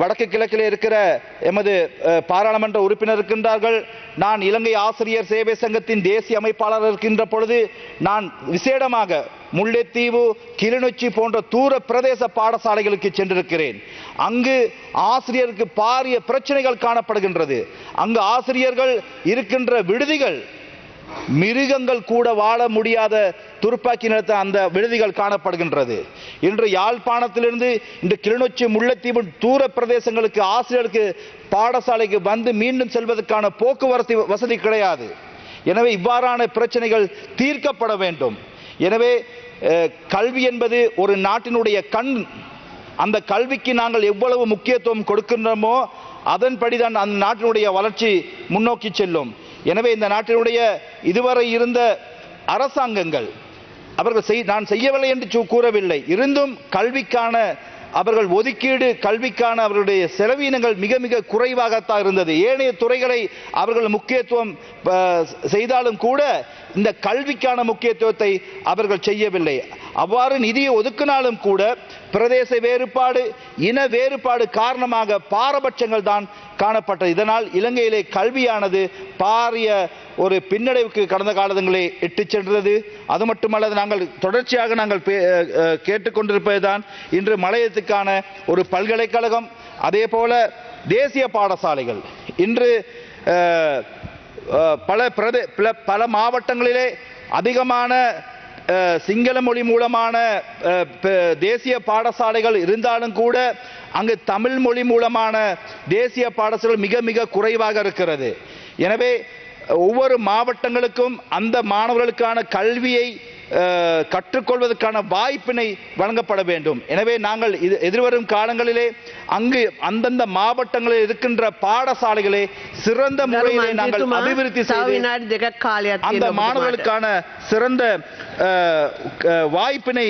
வடக்கு கிழக்கில் இருக்கிற எமது பாராளுமன்ற உறுப்பினர் இருக்கின்றார்கள். நான் இலங்கை ஆசிரியர் சேவை சங்கத்தின் தேசிய அமைப்பாளர் இருக்கின்ற பொழுது நான் விசேடமாக முல்லைத்தீவு கிளிநொச்சி போன்ற தூர பிரதேச பாடசாலைகளுக்கு சென்றிருக்கிறேன். அங்கு ஆசிரியருக்கு பாரிய பிரச்சனைகள் காணப்படுகின்றது. அங்கு ஆசிரியர்கள் இருக்கின்ற விடுதிகள் மிருகங்கள் கூட வாழ முடியாத துருப்பாக்கி நிலத்த அந்த விடுதிகள் காணப்படுகின்றது. இன்று யாழ்ப்பாணத்திலிருந்து இன்று கிளிநொச்சி முல்லைத்தீவு தூர பிரதேசங்களுக்கு ஆசிரியருக்கு பாடசாலைக்கு வந்து மீண்டும் செல்வதற்கான போக்குவரத்து வசதி கிடையாது. எனவே இவ்வாறான பிரச்சனைகள் தீர்க்கப்பட வேண்டும். எனவே கல்வி என்பது ஒரு நாட்டினுடைய கண். அந்த கல்விக்கு நாங்கள் எவ்வளவு முக்கியத்துவம் கொடுக்கின்றோமோ அதன்படிதான் அந்த நாட்டினுடைய வளர்ச்சி முன்னோக்கி செல்லும். எனவே இந்த நாட்டினுடைய இதுவரை இருந்த அரசாங்கங்கள் அவர்கள் செய் நான் செய்யவில்லை என்று கூறவில்லை. இருந்தும் கல்விக்கான அவர்கள் ஒதுக்கீடு கல்விக்கான அவர்களுடைய செலவீனங்கள் மிக மிக குறைவாகத்தான் இருந்தது. ஏனைய துறைகளை அவர்கள் முக்கியத்துவம் செய்தாலும் கூட இந்த கல்விக்கான முக்கியத்துவத்தை அவர்கள் செய்யவில்லை. அவ்வாறு நிதியை ஒதுக்கினாலும் கூட பிரதேச வேறுபாடு இன வேறுபாடு காரணமாக பாரபட்சங்கள் தான் காணப்பட்டது. இதனால் இலங்கையிலே கல்வியானது பாரிய ஒரு பின்னடைவுக்கு கடந்த காலங்களிலே இட்டு சென்றது. அது மட்டுமல்லாது நாங்கள் தொடர்ச்சியாக நாங்கள் பே- அஹ், கேட்டுக்கொண்டிருப்பதுதான் இன்று மலையத்துக்கான ஒரு பல்கலைக்கழகம் அதே போல தேசிய பாடசாலைகள். இன்று பல பிரதே பல- பல மாவட்டங்களிலே அதிகமான சிங்கள மொழி மூலமான தேசிய பாடசாலைகள் இருந்தாலும் கூட அங்கு தமிழ் மொழி மூலமான தேசிய பாடசாலைகள் மிக மிக குறைவாக இருக்கிறது. எனவே ஒவ்வொரு மாவட்டங்களுக்கும் அந்த மாணவர்களுக்கான கல்வியை கற்றுக்கொள்வதற்கான வாய்ப்பினை வழங்கப்பட வேண்டும். எனவே நாங்கள் எதிர்வரும் காலங்களிலே அங்கு அந்தந்த மாவட்டங்களில் இருக்கின்ற பாடசாலைகளை சிறந்த முறையிலே நாங்கள் அபிவிருத்தி செய்து அந்த மாணவர்களுக்கான சிறந்த வாய்ப்பினை